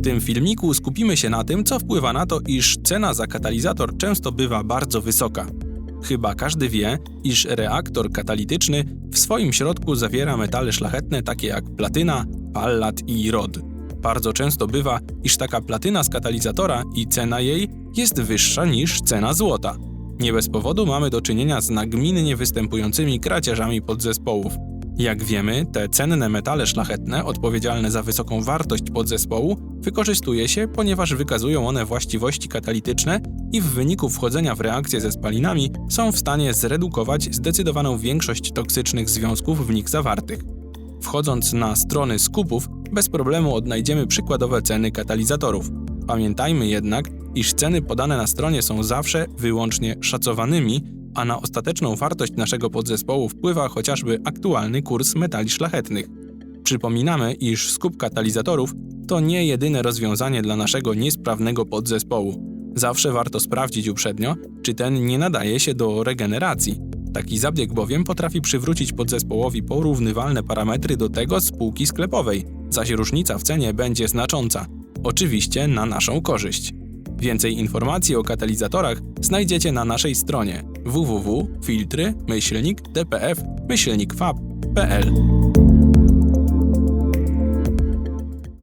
tym filmiku skupimy się na tym, co wpływa na to, iż cena za katalizator często bywa bardzo wysoka. Chyba każdy wie, iż reaktor katalityczny w swoim środku zawiera metale szlachetne takie jak platyna, pallat i rod. Bardzo często bywa, iż taka platyna z katalizatora i cena jej jest wyższa niż cena złota. Nie bez powodu mamy do czynienia z nagminnie występującymi kradzieżami podzespołów. Jak wiemy, te cenne metale szlachetne odpowiedzialne za wysoką wartość podzespołu wykorzystuje się, ponieważ wykazują one właściwości katalityczne i w wyniku wchodzenia w reakcję ze spalinami są w stanie zredukować zdecydowaną większość toksycznych związków w nich zawartych. Wchodząc na strony skupów, bez problemu odnajdziemy przykładowe ceny katalizatorów. Pamiętajmy jednak, iż ceny podane na stronie są zawsze wyłącznie szacowanymi, a na ostateczną wartość naszego podzespołu wpływa chociażby aktualny kurs metali szlachetnych. Przypominamy, iż skup katalizatorów to nie jedyne rozwiązanie dla naszego niesprawnego podzespołu. Zawsze warto sprawdzić uprzednio, czy ten nie nadaje się do regeneracji. Taki zabieg bowiem potrafi przywrócić podzespołowi porównywalne parametry do tego z półki sklepowej, zaś różnica w cenie będzie znacząca. Oczywiście na naszą korzyść. Więcej informacji o katalizatorach znajdziecie na naszej stronie www.filtry-dpf-fab.pl.